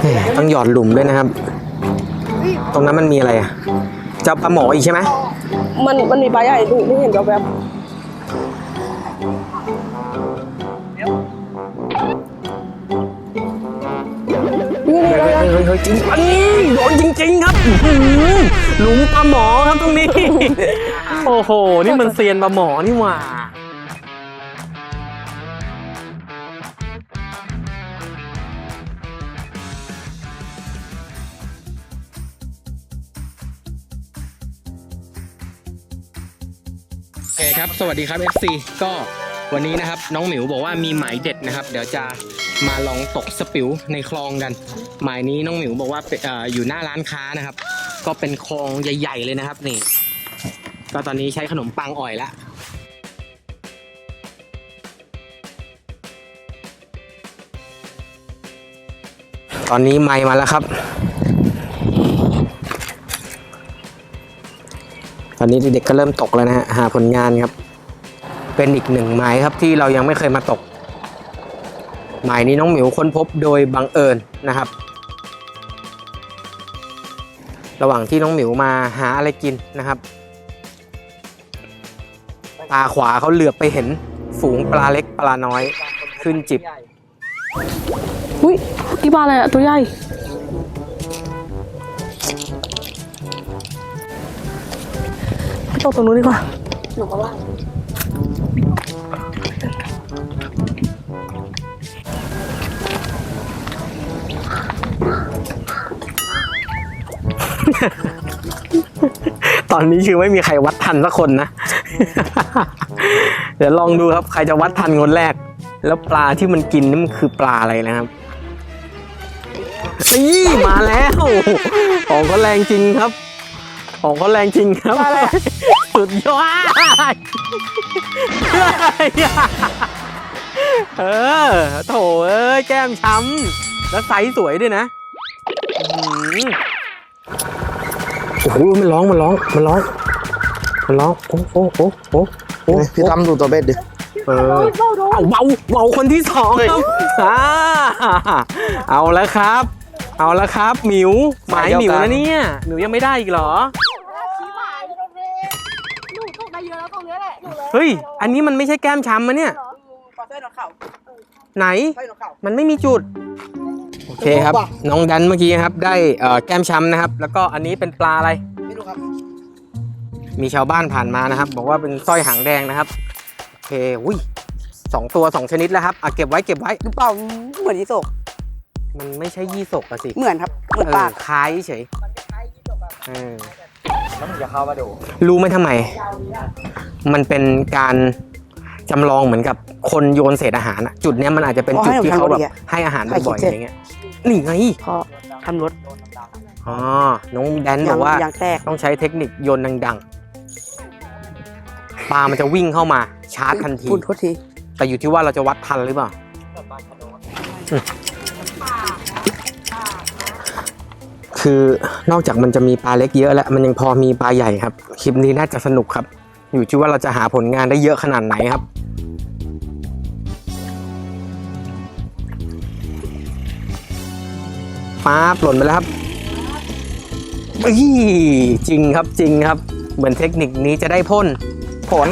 แหม่ต้องหยอดหลุมด้วยนะครับ ตรงนั้นมันมีอะไรอะเจ้าปลาหมออีกใช่ไหมมันมันมีปลาใหญ่ดูไม่เห็นแบบแบบนี่นี่เฮ้ยแล้วเฮ้ยเฮ้ยเฮ้ยจริงอันนี้โดนจริง ๆ ครับอื้อหือหลุมปลาหมอครับตรงนี้ โอ้โห นี่มันเซียนปลาหมอนี่หว่า ครับ สวัสดีครับ FC ก็วันนี้นะครับน้องหมิวบอกว่ามีหมายเด็ดนะครับ เดี๋ยวจะมาลองตกสปิวในคลองกัน หมายนี้น้องหมิวบอกว่าเอ่ออยู่หน้าร้านค้านะครับ ก็เป็นคลองใหญ่ ๆ เลยนะครับนี่ ก็ตอนนี้ใช้ขนมปังอ่อยละตอนนี้ไมค์มาแล้วครับ ตอนนี้เด็กๆก็เริ่มตกแล้วนะฮะหาผลงานครับ เป็นอีกหนึ่งหมายครับที่เรายังไม่เคยมาตกหมายนี้น้องหมิวค้นพบโดยบังเอิญนะครับ ระหว่างที่น้องหมิวมาหาอะไรกินนะครับ ตาขวาเขาเหลือบไปเห็นฝูงปลาเล็กปลาน้อยขึ้นจิบ อุ้ยกี่ปลาอะไรอะตัวใหญ่ ตกตรงนู้นดีกว่า หนูก็ว่าตอนนี้คือไม่มีใครวัดทันสักคนนะ เดี๋ยวลองดูครับ ใครจะวัดทันคนแรก แล้วปลาที่มันกินนี่มันคือปลาอะไรนะครับนี่มาแล้ว ของเขาแรงจริงครับ ของเขาแรงจริงครับปลาอะไรอะ สุดยอดเออโถเอ้ยแก้มช้ำแล้วไซส์สวยด้วยนะอื้อหือโอ้โหมันร้อง มันร้อง มันร้อง มันร้อง โอ้โอ้โอ้โอ้โอ้พี่ตั้มดูตัวเบ็ดดิ เออเอาเบาเบาคนที่สองครับอ่าเอาแล้วครับ เอาแล้วครับ หมิวหมายหมิวนะเนี่ย หมิวยังไม่ได้อีกเหรอ เลยเฮ้ย อันนี้มันไม่ใช่แก้มช้ำมะเนี่ย ปลาเส้นเขาไหนไส้เขามันไม่มีจุด โอเคครับ น้องดันเมื่อกี้ครับ ได้เอ่อแก้มช้ำนะครับ แล้วก็อันนี้เป็นปลาอะไร ไม่รู้ครับมีชาวบ้านผ่านมานะครับ บอกว่าเป็นสร้อยหางแดงนะครับ โอเคอุ้ยสองตัวสองชนิดแล้วครับอะเก็บไว้เก็บไว้ หรือเปล่าเหมือนยี่โศกมันไม่ใช่ยี่สกอะสิเหมือนครับเหมือนเอปาอกคล้ายเฉยเออแล้วมึงจะเข้ามาดูรู้ไหมทำไม มันเป็นการจำลองเหมือนกับคนโยนเศษอาหารอะจุดเนี้ยมันอาจจะเป็นจุดที่เขาแบบให้อาหารบ่อยๆอย่างเงี้ยนี่ไงพอทำรถอ๋อน้องแดนบอกว่ายางแตกต้องใช้เทคนิคโยนดังๆปลามันจะวิ่งเข้ามาชาร์จทันทีพูดโทษทีแต่อยู่ที่ว่าเราจะวัดทันหรือเปล่าอืมคือนอกจากมันจะมีปลาเล็กเยอะแล้ว มันยังพอมีปลาใหญ่ครับ คลิปนี้น่าจะสนุกครับ อยู่ที่ว่าเราจะหาผลงานได้เยอะขนาดไหนครับป๊าหล่นไปแล้วครับอีจริงครับจริงครับ เหมือนเทคนิคนี้จะได้พ่นผล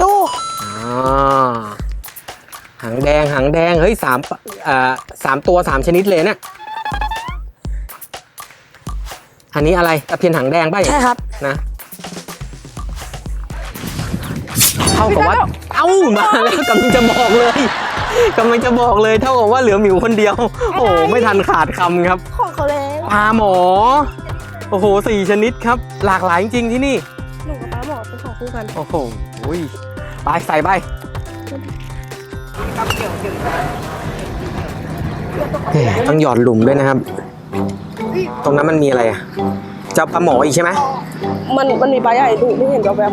ดูอ่าหางแดงหางแดง เฮ้ยสามอ่าสามตัวสามชนิดเลยเนี่ย อันนี้อะไรตะเพียนหางแดงป่ะใช่ครับ นะเท่ากับว่า เอ้ามาแล้วกำลังจะบอกเลยกำลังจะบอกเลยเท่ากับว่าเหลือหมิวคนเดียว โอ้ไม่ทันขาดคำครับของเขาแล้วปลาหมอ โอ้โหสี่ชนิดครับ หลากหลายจริงๆที่นี่หนูกับปลาหมอเป็นของคู่กัน โอ้โหอุ้ยไปใส่ไปแหม่ต้องหยอดหลุมด้วยนะครับ ตรงนั้นมันมีอะไรอะเจ้าปลาหมออีกใช่ไหมมันมันมีปลาใหญ่ดูไม่เห็นแบบแบบ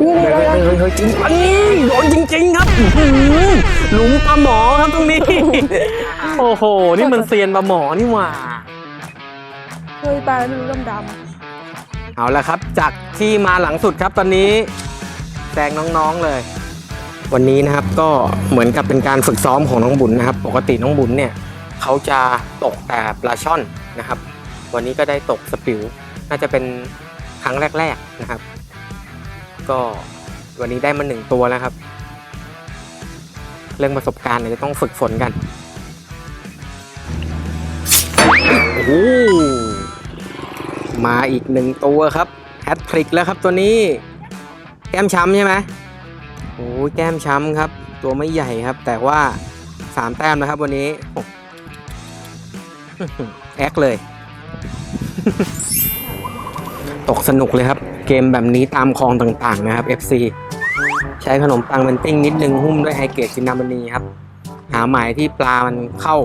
นี่นี่เฮ้ยแล้วเฮ้ยเฮ้ยจริงอันนี้โดนจริง ๆ ครับอื้อหือหลุมปลาหมอครับตรงนี้ โอ้โห นี่มันเซียนปลาหมอนี่หว่าเฮ้ยปลาไม่รู้ดำๆเอาละครับ จากที่มาหลังสุดครับตอนนี้แซงน้อง ๆ เลย วันนี้นะครับก็เหมือนกับเป็นการฝึกซ้อมของน้องบุญนะครับ ปกติน้องบุญเนี่ยเขาจะตกแต่ปลาช่อนนะครับ วันนี้ก็ได้ตกสปิวน่าจะเป็นครั้งแรก ๆนะครับ ก็วันนี้ได้มาหนึ่งตัวแล้วครับ เรื่องประสบการณ์เนี่ยจะต้องฝึกฝนกันโอ้โหมาอีกหนึ่งตัวครับแฮตทริกแล้วครับตัวนี้แก้มช้ำใช่ไหม โอ้ยแก้มช้ำครับ ตัวไม่ใหญ่ครับ แต่ว่าสามแต้มนะครับวันนี้แอคเลย ตกสนุกเลยครับ เกมแบบนี้ตามคลองต่างๆนะครับ FC ใช้ขนมปังเป็นติ้งนิดนึงหุ้มด้วยไฮเกรดซินนามณีครับ หาหมายที่ปลามันเข้า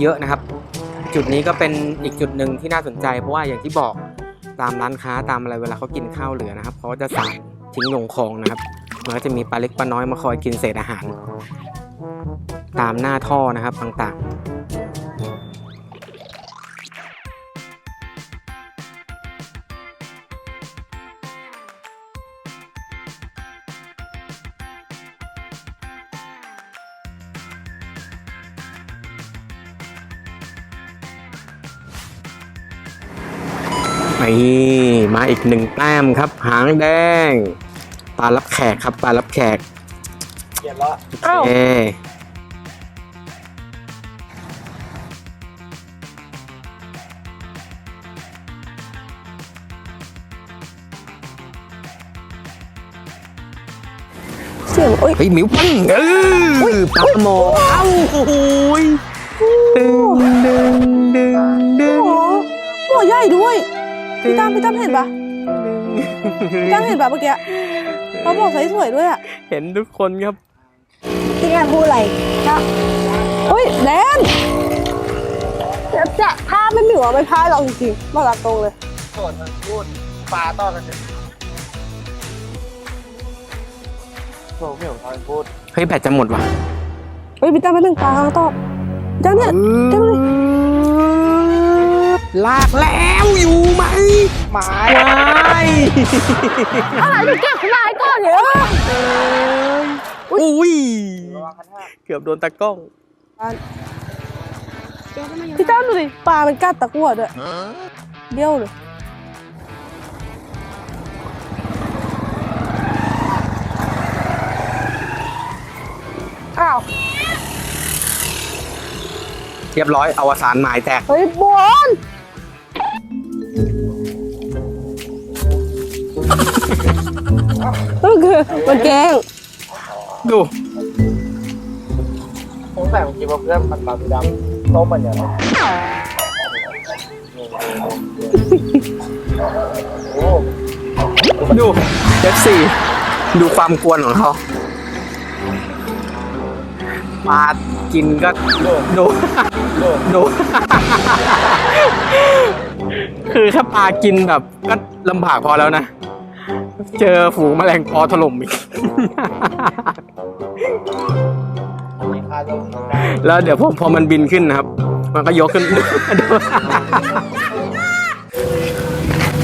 เยอะๆนะครับ จุดนี้ก็เป็นอีกจุดหนึ่งที่น่าสนใจ เพราะว่าอย่างที่บอกตามร้านค้าตามอะไรเวลาเขากินข้าวเหลือนะครับเขาจะสาดทิ้งลงคลองนะครับ มันก็จะมีปลาเล็กปลาน้อยมาคอยกินเศษอาหาร ตามหน้าท่อนะครับต่างๆนี่มาอีกหนึ่งแต้มครับ หางแดง ปลารับแขกครับปลารับแขกเกียบแล้วอ้าวเอ้ยเสียงโอ้ยเฮ้ยหมิวปังเออปลาหมอเอ้าโอ้โหยดึงดึงดึงดึงโอ้โหตัวใหญ่ด้วย พี่ตั้มพี่ตั้มเห็นปะพี่ตั้มเห็นปะเมื่อกี้ เขาบอกใส่สวยด้วยอะ เห็นทุกคนครับพี่แอนพูดอะไรนะเฮ้ยแดนเดี๋ยวจะพลาดไม่หมิวอะไม่พลาดหรอกจริงๆบอกตรงเลยส่วนมันพูดปลาต่อกันเลยโอ้ไม่ผมทำพูดเฮ้ยแบตจะหมดว่ะเฮ้ยพี่ตั้มไปหนึ่งปลาตอบพี่ตั้มเนี่ยเต็มเลยลากแล้วอยู่ไหมหมายว้ายอะไรหนูเก็บขึ้นมาให้ก่อน เนี่ยอุ้ยระวังคันห้าเกือบโดนตะกล้อง พี่ตั้มดูดิปลามันกัดตะกั่วด้วยเบี้ยวเลยอ้าว เรียบร้อยอวสานหมายแตก เฮ้ยบอ ก็คือมันแกล้งดูผมแต่ผมคิดว่าเพื่อนมันปลาดำต้มมันอย่างไรโอ้ดู F4 ดูความกวนของเขาปลากินก็ดูดูดูคือถ้าปลากินแบบก็ลำบากพอแล้วนะ เจอฝูงแมลงปอถล่มอีกมีคาลงได้แล้วเดี๋ยวพอพอมันบินขึ้นนะครับ มันก็ยกขึ้น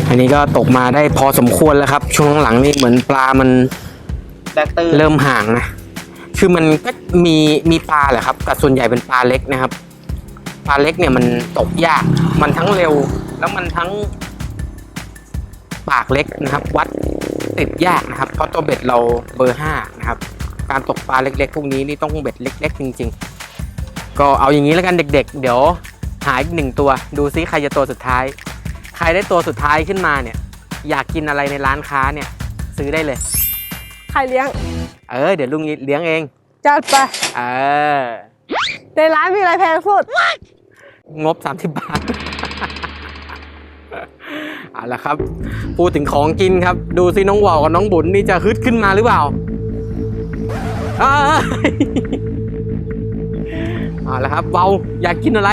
อันนี้ก็ตกมาได้พอสมควรแล้วครับ ช่วงหลังนี่เหมือนปลามันแดกตื้อเริ่มห่างนะ คือมันก็มีมีปลาแหละครับ แต่ส่วนใหญ่เป็นปลาเล็กนะครับ ปลาเล็กเนี่ยมันตกยาก มันทั้งเร็ว แล้วมันทั้งปากเล็กนะครับ วัด ติดยากนะครับ เพราะตัวเบ็ดเราเบอร์ห้านะครับ การตกปลาเล็กๆ พวกนี้นี่ต้องเบ็ดเล็ก ๆ จริง ๆ ก็เอาอย่างนี้แล้วกันเด็ก ๆ เดี๋ยวหาอีกหนึ่งตัว ดูซิใครจะตัวสุดท้าย ใครได้ตัวสุดท้ายขึ้นมาเนี่ย อยากกินอะไรในร้านค้าเนี่ย ซื้อได้เลย ใครเลี้ยง เออเดี๋ยวลุงเลี้ยงเองจัดไปเออในร้านมีอะไรแพงสุด งบ 30 บาทเอา ละครับ พูดถึงของกินครับ ดูซิน้องวาวกับน้องบุญนี่จะฮึดขึ้นมาหรือเปล่าอ้ายเอาละครับเบาอยากกินอะไร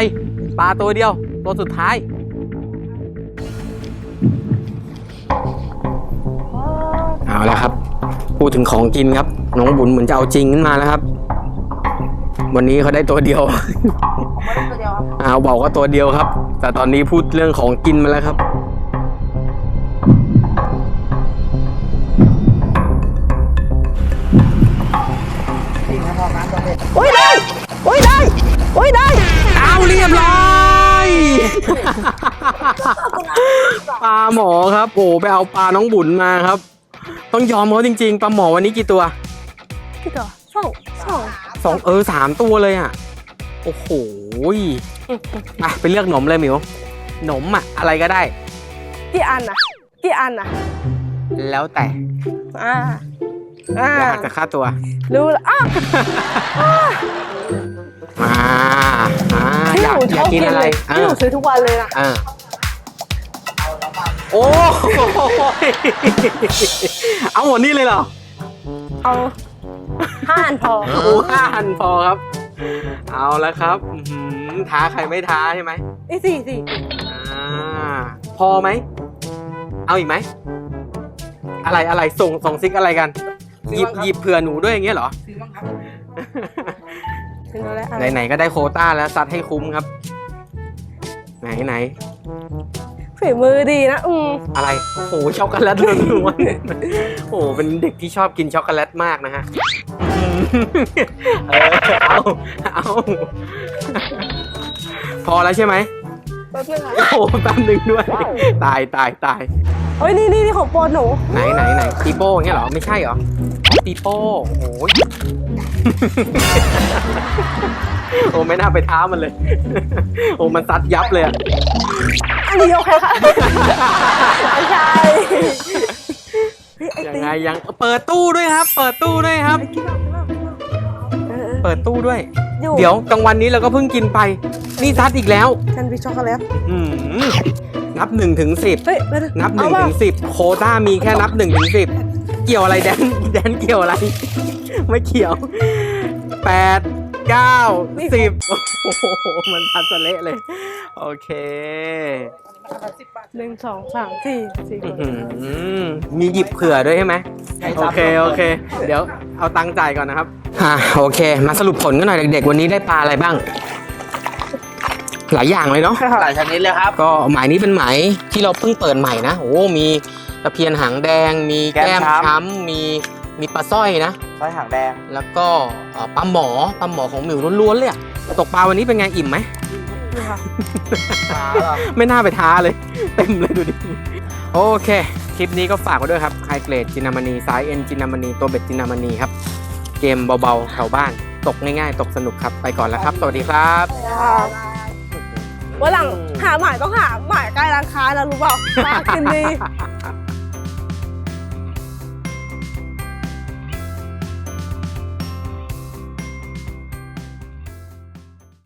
ปลาตัวเดียว ตัวสุดท้ายเอาละครับ พูดถึงของกินครับ น้องบุญเหมือนจะเอาจริงขึ้นมาแล้วครับ วันนี้เขาได้ตัวเดียวเอาบอกว่าตัวเดียวครับ แต่ตอนนี้พูดเรื่องของกินมาแล้วครับ อุ้ยได้อุ้ยได้อุ้ยได้เอาเรียบร้อยปลาหมอครับโอ้ไปเอาปลาน้องบุญมาครับ ต้องยอมเขาจริง ๆปลาหมอวันนี้กี่ตัวกี่ตัวสองสองสองเออสามตัวเลยอะโอ้โหยอะไปเลือกหนมเลยหมิวหนมอะอะไรก็ได้กี่อันอะกี่อันอะแล้วแต่อ่า อ่าแล้วหักจากค่าตัว รู้แล้วอ้าวอ่าอ่าที่อยากหนูอชยาอกบกิกินนอะไรเลยอ่าที่หนูซื้อทุกวันเลยนะอ่าโอ้ยเอาหมดนี่เลยเหรอ เอาห้าอันพอโอ้ห้าหันพอครับ เอาแล้วครับอื้อหือท้าใครไม่ท้าใช่ไหมไอ้สี่สี่อ่าพอไหม เอาอีกไหม อะไรอะไรส่งส่งซิกอะไรกัน หยิบหยิบเผื่อหนูด้วยอย่างเงี้ยเหรอถึงแล้วไหนๆก็ได้โควต้าแล้วซัดให้คุ้มครับ ไหนไหนฝีมือดีนะอืมอะไรโอ้โหช็อกโกแลตล้วนๆโอ้โหเป็นเด็กที่ชอบกินช็อกโกแลตมากนะฮะเออเอาเอาพอแล้วใช่ไหมแป๊บนึงค่ะโอ้โหแป๊บนึงด้วย ตายตายตาย เฮ้ยนี่นี่นี่ของโปรดหนู ไหนไหนไหนปีโป้อย่างเงี้ยเหรอ ไม่ใช่เหรอปีโป้โอ้โหโอ้ไม่น่าไปท้ามันเลย โอ้มันซัดยับเลยอะอันนี้โอเคค่ะ ไม่ใช่เฮ้ยไอ้ยังตีไงยังเปิดตู้ด้วยครับ เปิดตู้ด้วยครับ ไอ้กินเอากินเอากินเอาเออเปิดตู้ด้วย อยู่เดี๋ยวกลางวันนี้เราก็เพิ่งกินไป นี่ซัดอีกแล้ว แซนด์วิชช็อกโกแลต อืม นับหนึ่งถึงสิบเฮ้ยไม่ได้นับหเอานึ่งว่าถึงสิบโควต้ามีแค่นับหนึ่งถึงสิบเกี่ยวอะไรแดนแดนเกี่ยวอะไร ไม่เกี่ยวแปดเก้าสิบโอ้โห มันทันสะเละเลย โอเค หนึ่งสองสามสี่สี่คอื้นอหือมีหยิบเผื่อด้วยใช่ไหมโอเค โอเค เดี๋ยวเอาตังค์จ่ายก่อนนะครับอ่าโอเค มาสรุปผลกันหน่อยเด็กๆ วันนี้ได้ปลาอะไรบ้าง หลายอย่างเลยเนาะหลายชนิดเลยครับ ก็หมายนี้เป็นหมายที่เราเพิ่งเปิดใหม่นะโอ้มีตะเพียนหางแดง มีแก้แก้มมช้ำช้ำมีมีปลาสร้อยนะสร้อยหางแดง แล้วก็เอ่อปลาหมอปลาหมอของหมิวล้วนๆเลยอะตกปลาวันนี้เป็นไงอิ่มไหมนี่ค่ะมาเหรอไม่น่าไปท้าเลย เต็มเลยดูดิโอเค คลิปนี้ก็ฝากไว้ด้วยครับไฮเกรดจินามณีสายเอ็นจินามณีตัวเบ็ดจินามณีครับ เกมเบาๆแถวบ้าน ตกง่ายๆ ตกสนุกครับ ไปก่อนแล้วครับ สวัสดีครับ วันหลังหาหมายต้องหาหมายใกล้ร้านค้านะรู้เปล่าปลากินดี